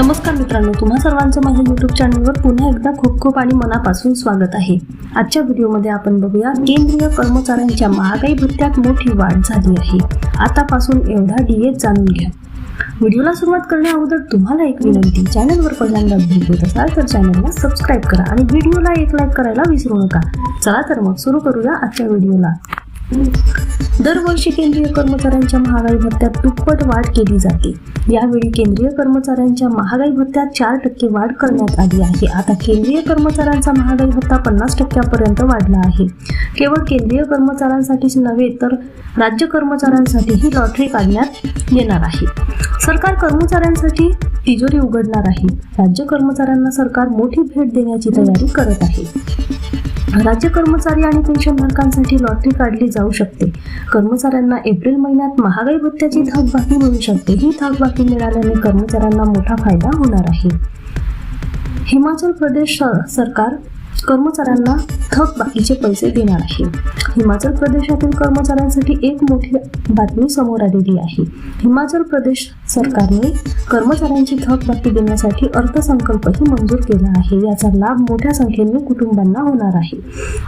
नमस्कार मित्रांनो तुम्हा सर्वांचं माझ्या युट्यूब चॅनलवर पुन्हा एकदा खूप खूप आणि मनापासून स्वागत आहे. आजच्या व्हिडिओमध्ये आपण बघूया केंद्रीय कर्मचाऱ्यांच्या महागाई भत्त्यात मोठी वाढ झाली आहे. आतापासून एवढा डीएच जाणून घ्या. व्हिडिओला सुरुवात करण्या अगोदर तुम्हाला एक विनंती चॅनलवर पहिल्यांदा भेट देत असाल तर चॅनलला सबस्क्राईब करा आणि व्हिडिओला एक लाईक करायला विसरू नका. चला तर मग सुरू करूया आजच्या व्हिडिओला. दरवर्षी केंद्रीय कर्मचाऱ्यांच्या महागाई भत्त्यात दुप्पट वाढ केली जाते. यावेळी केंद्रीय कर्मचाऱ्यांच्या महागाई भत्त्यात चार टक्के वाढ करण्यात आली आहे. आता केंद्रीय कर्मचाऱ्यांचा महागाई भत्ता पन्नास टक्क्यापर्यंत वाढला आहे. केवळ केंद्रीय कर्मचाऱ्यांसाठीच नव्हे तर राज्य कर्मचाऱ्यांसाठीही लॉटरी काढण्यात येणार आहे. सरकार कर्मचाऱ्यांसाठी तिजोरी उघडणार आहे. राज्य कर्मचाऱ्यांना सरकार मोठी भेट देण्याची तयारी करत आहे. राज्य कर्मचारी आणि पेन्शनधारकांसाठी लॉटरी काढली जाऊ शकते. कर्मचाऱ्यांना एप्रिल महिन्यात महागाई भत्त्याची थकबाकी मिळू शकते. ही थकबाकी मिळाल्याने कर्मचाऱ्यांना मोठा फायदा होणार आहे. हिमाचल प्रदेश सरकार कर्मचाऱ्यांना थकबाकीचे पैसे देणार आहे. हिमाचल प्रदेशातील कर्मचाऱ्यांसाठी एक मोठी बातमी समोर आलेली आहे. हिमाचल प्रदेश सरकारने कर्मचाऱ्यांची थकबाकी देण्यासाठी अर्थसंकल्पही मंजूर केला आहे. याचा लाभ मोठ्या संख्येने कुटुंबांना होणार आहे.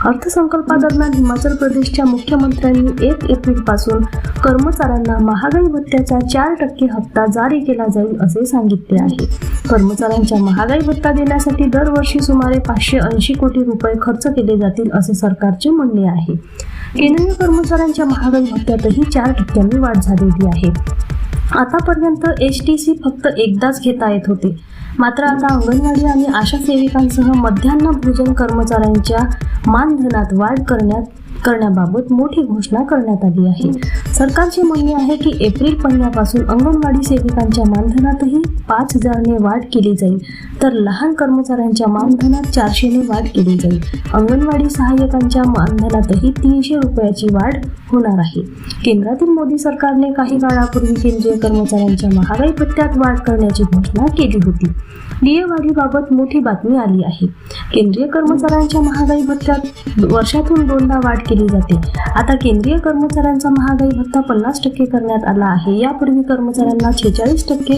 अर्थसंकल्पादरम्यान हिमाचल प्रदेशच्या मुख्यमंत्र्यांनी एक एप्रिलपासून कर्मचाऱ्यांना महागाई भत्त्याचा चार टक्के हप्ता जारी केला जाईल असे सांगितले आहे. कर्मचाऱ्यांच्या महागाई भत्ता देण्यासाठी दरवर्षी सुमारे पाचशे ऐंशी कोटी रुपये खर्च केले जातील असे सरकारचे म्हणणे आहे. केंद्रीय कर्मचाऱ्यांच्या महागाई भत्त्यातही चार टक्क्यांनी वाढ झालेली आहे. आतापर्यंत एच टी सी फक्त एकदाच घेता येत होते. मात्र आता अंगणवाडी आणि आशा सेविकांसह मध्यान्ह भोजन कर्मचाऱ्यांच्या मानधनात वाढ करण्यात करण्याबाबत मोठी घोषणा करण्यात आली आहे. सरकारचे म्हणणे आहे की एप्रिल पहिल्यापासून अंगणवाडी सेविकांच्या मानधनातही पाच हजारने वाढ केली जाईल. तर लहान कर्मचाऱ्यांच्या मानधनात चारशेने वाढ केली जाईल. अंगणवाडी सहाय्यकांच्या मानधनातही तीनशे रुपयाची वाढ होणार आहे. केंद्रातील मोदी सरकारने काही काळापूर्वी केंद्रीय कर्मचाऱ्यांच्या महागाई भत्त्यात वाढ करण्याची घोषणा केली होती. डीएवाढीबाबत मोठी बातमी आली आहे. केंद्रीय कर्मचाऱ्यांच्या महागाई भत्त्यात वर्षातून दोनदा वाढ केली जाते. आता केंद्रीय कर्मचाऱ्यांचा महागाई भत्ता सुद्धा पन्नास टक्के करण्यात आला आहे. यापूर्वी कर्मचाऱ्यांना छेचाळीस टक्के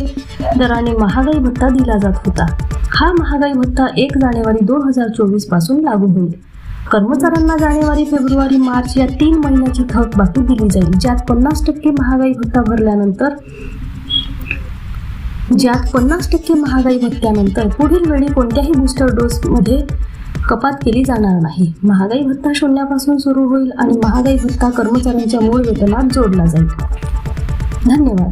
दराने महागाई भत्ता दिला जात होता. हा महागाई भत्ता एक जानेवारी दोन हजार चोवीसपासून लागू होईल. कर्मचाऱ्यांना जानेवारी फेब्रुवारी मार्च या तीन महिन्याची थकबाकी दिली जाईल ज्यात पन्नास टक्के महागाई भत्ता भरल्यानंतर ज्यात पन्नास टक्के महागाई भत्त्यानंतर पुढील वेळी कोणत्याही बूस्टर डोसमध्ये कपात केली जाणार नाही. महागाई भत्ता शून्यापासून सुरू होईल आणि महागाई भत्ता कर्मचाऱ्यांच्या मूळ वेतनात जोडला जाईल. धन्यवाद.